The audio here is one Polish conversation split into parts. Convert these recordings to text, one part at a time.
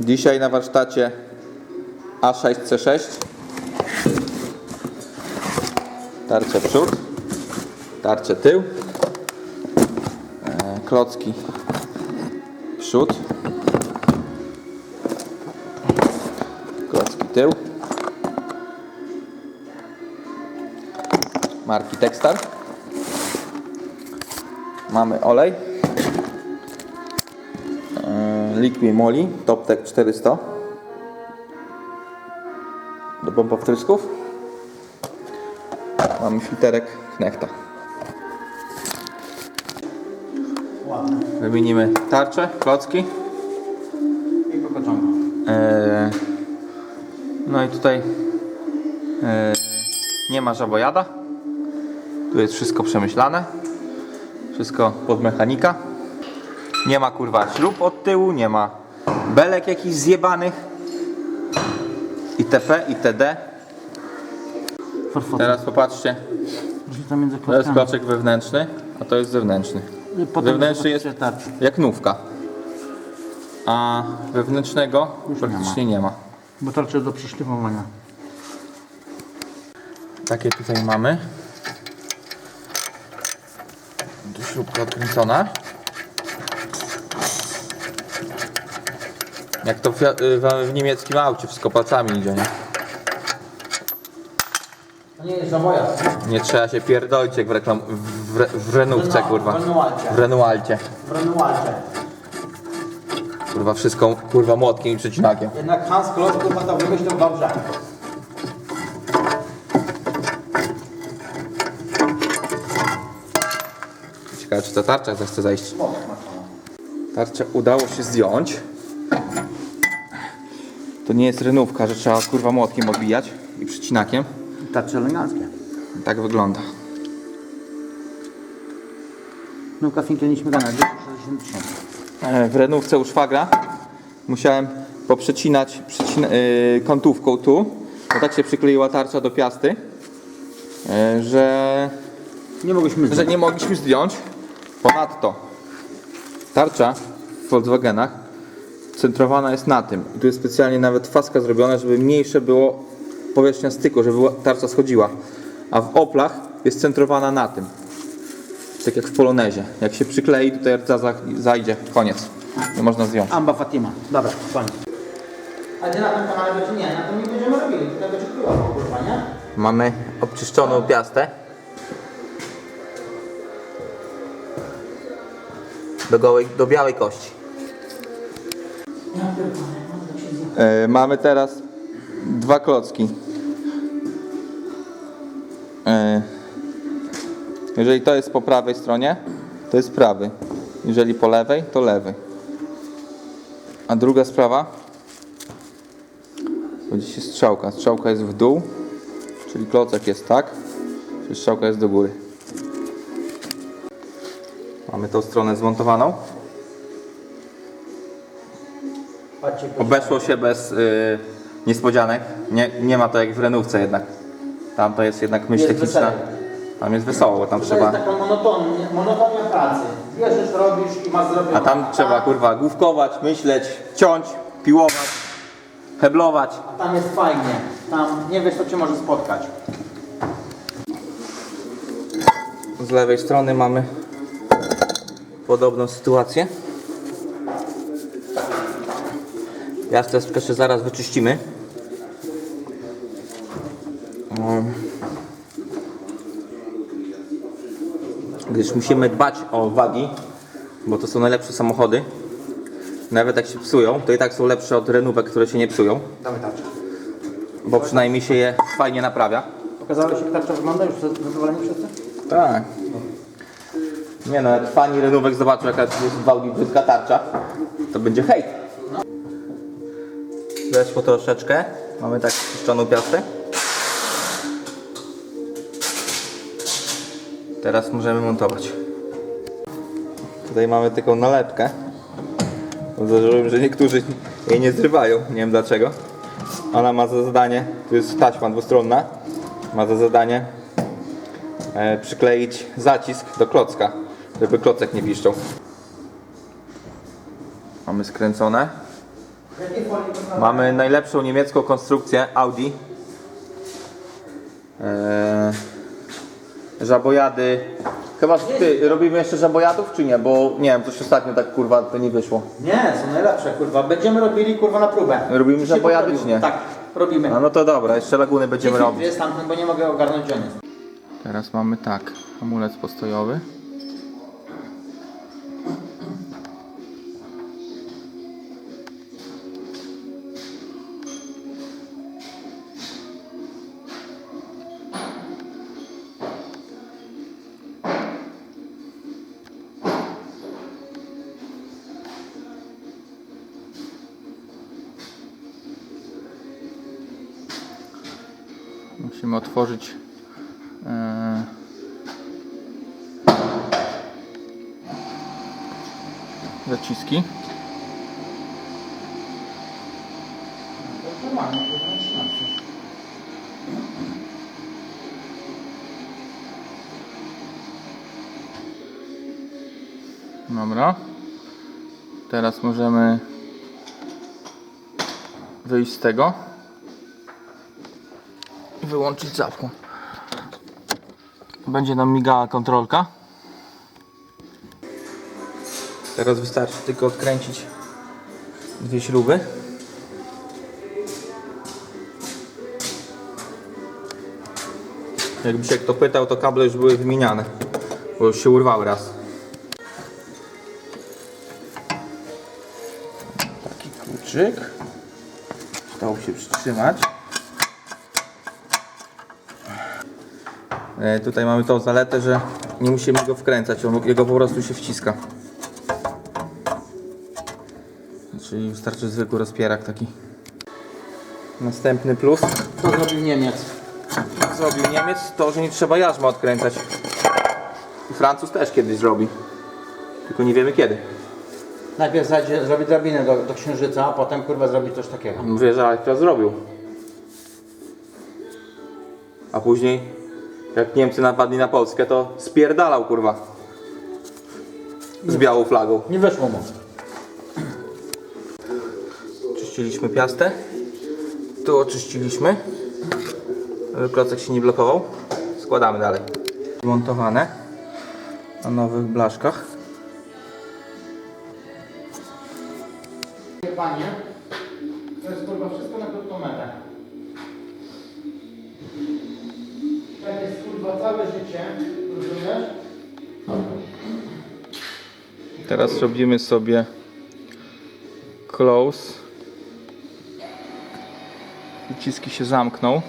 Dzisiaj na warsztacie A6C6. Tarcze przód, tarcze tył, e, klocki przód, klocki tył, marki Textar. Mamy olej. Liquid Moly Toptec 400 do pompa wtrysków. Mamy filterek Knechta. Wymienimy tarcze, klocki. I pokoczonko. Yy, No i tutaj yy, nie ma żabojada. Tu jest wszystko przemyślane. Wszystko pod mechanika. Nie ma kurwa śrub od tyłu, nie ma belek jakichś zjebanych. ITP, ITD. Forfoty. Teraz popatrzcie, między to jest klockami. kloczek wewnętrzny, a to jest zewnętrzny. Potem Wewnętrzny jest zobaczycie tarczę. jak nówka. A wewnętrznego Już nie praktycznie nie ma. Bo tarcze do przeszlifowania. Takie tutaj mamy. Tu śrubka odkręcona. Jak to w, w, w niemieckim aucie, z kopacami idzie, nie? To nie jest zawoja. Nie trzeba się pierdolić jak w, reklam, w, re- w renówce, kurwa. w Renualcie. W Renaulcie. Kurwa, wszystko, kurwa, młotkiem i przecinakiem. Jednak Hans Kloss kurwa to wymyślił dobrze. Ciekawe, czy ta tarcza zechce zajść. Tarczę udało się zdjąć. To nie jest renówka, że trzeba kurwa młotkiem odbijać i przycinakiem. Tarcze eleganckie. Tak wygląda. Nówka Finkel nie śmigana, 260 tysięcy. E, W renówce u szwagra musiałem poprzecinać przycina, yy, kątówką tu, bo tak się przykleiła tarcza do piasty, yy, że, Nie mogłyśmy że zdjąć. nie mogliśmy zdjąć. Ponadto tarcza w Volkswagenach centrowana jest na tym. I tu jest specjalnie nawet faska zrobiona, żeby mniejsze było powierzchnia styku, żeby tarcza schodziła. A w Oplach jest centrowana na tym. Tak jak w Polonezie. Jak się przyklei, tutaj rdza za- zajdzie. Koniec. Nie można zdjąć. Amba Fatima. Dobra, koniec. A gdzie na tym kanale będzie? Nie, na tym nie będziemy robili. Tutaj będzie królowo, kurwa, nie? Mamy obczyszczoną piastę. Do, gołej, do białej kości. E, mamy teraz dwa klocki. E, jeżeli to jest po prawej stronie, to jest prawy. Jeżeli po lewej, to lewy. A druga sprawa, będzie się strzałka. Strzałka jest w dół, Czyli klocek jest tak, czyli strzałka jest do góry. Mamy tą stronę zmontowaną. Obeszło się bez y, niespodzianek. Nie, nie ma to jak w renówce jednak. Tam to jest jednak myśl Jest techniczna. weselej. Tam jest wesoło, bo tam To trzeba. jest taka monotonia, monotonia pracy. Bierzesz, robisz i masz zrobione. A tam trzeba kurwa główkować, myśleć, ciąć, piłować, heblować. A tam jest fajnie. Tam nie wiesz, co cię może spotkać. Z lewej strony mamy podobną sytuację. Piasteczkę jeszcze zaraz wyczyścimy. Gdyż musimy dbać o wagi, bo to są najlepsze samochody. Nawet jak się psują, to i tak są lepsze od renówek, które się nie psują, Damy tarczę. bo przynajmniej się je fajnie naprawia. Pokazałeś, jak tarcza wygląda? Już zadowoleni wszyscy? Tak. Nie no, jak fani renówek zobaczą jaka jest w Audi brzydka tarcza, to będzie hejt. Weszło troszeczkę. Mamy tak czyszczoną piastę. Teraz możemy montować. Tutaj mamy taką nalepkę. Zauważyłem, że niektórzy jej nie zrywają. Nie wiem dlaczego. Ona ma za zadanie, tu jest taśma dwustronna, ma za zadanie e, przykleić zacisk do klocka, żeby klocek nie piszczał. Mamy skręcone. Mamy najlepszą niemiecką konstrukcję Audi. Eee, żabojady. Chyba ty, robimy jeszcze żabojadów czy nie? Bo nie wiem, coś ostatnio tak kurwa to nie wyszło. Nie, są najlepsze kurwa. Będziemy robili kurwa na próbę. Robimy żabojady, czy nie? Tak, robimy. No, no to dobra, jeszcze laguny będziemy robić. jest tamten, bo nie mogę ogarnąć gdzie. Teraz mamy tak, hamulec postojowy. Musimy otworzyć e, zaciski. Normalnie, kurwa, na 13. Dobra. Teraz możemy wyjść z tego wyłączyć zapłon. Będzie nam migała kontrolka. Teraz wystarczy tylko odkręcić dwie śruby. Jakby się kto pytał, to kable już były wymieniane, bo już się urwały raz. Taki kluczyk. Dało się przytrzymać. Tutaj mamy tą zaletę, że nie musimy go wkręcać, on, jego po prostu się wciska. Czyli wystarczy zwykły rozpierak taki. Następny plus To zrobił Niemiec. zrobił Niemiec, to że nie trzeba jarzma odkręcać. I Francuz też kiedyś zrobi. Tylko nie wiemy kiedy. Najpierw zajdzie, zrobi drabinę do, do księżyca, a potem kurwa zrobi coś takiego. Mówię, że Alfred zrobił. A później, jak Niemcy napadli na Polskę, to spierdalał kurwa. Z białą flagą. Nie wyszło mu. Oczyściliśmy piastę. Tu oczyściliśmy. Żeby klocek się nie blokował. Składamy dalej. Montowane na nowych blaszkach. Panie, to jest kurwa wszystko na krótką metę. Tak jest kurwa całe życie, rozumiesz? Teraz robimy sobie close. Uciski się zamkną.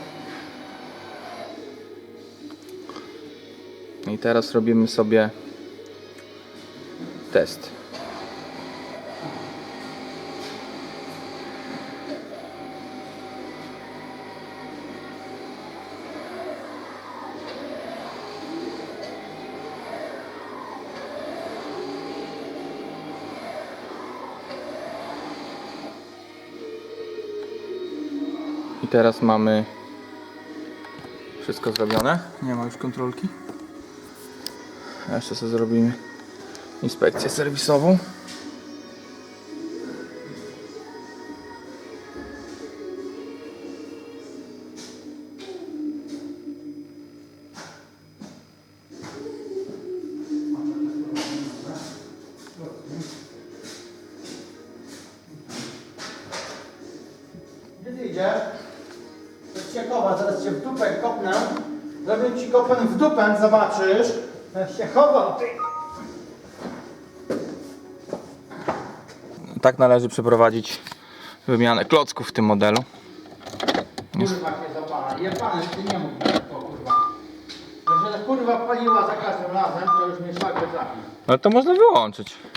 I teraz robimy sobie test. I teraz mamy wszystko zrobione. Nie ma już kontrolki. Jeszcze sobie zrobimy inspekcję serwisową. Dupę kopnę. Zrobię ci kopę w dupę, zobaczysz. Jak się chował, ty. Tak należy przeprowadzić wymianę klocków w tym modelu. Kurwa się zapala. Jebany, ty nie mów tak, o kurwa. Jeżeli kurwa paliła za każdym razem, to już mnie szlak by trafił. Ale to można wyłączyć.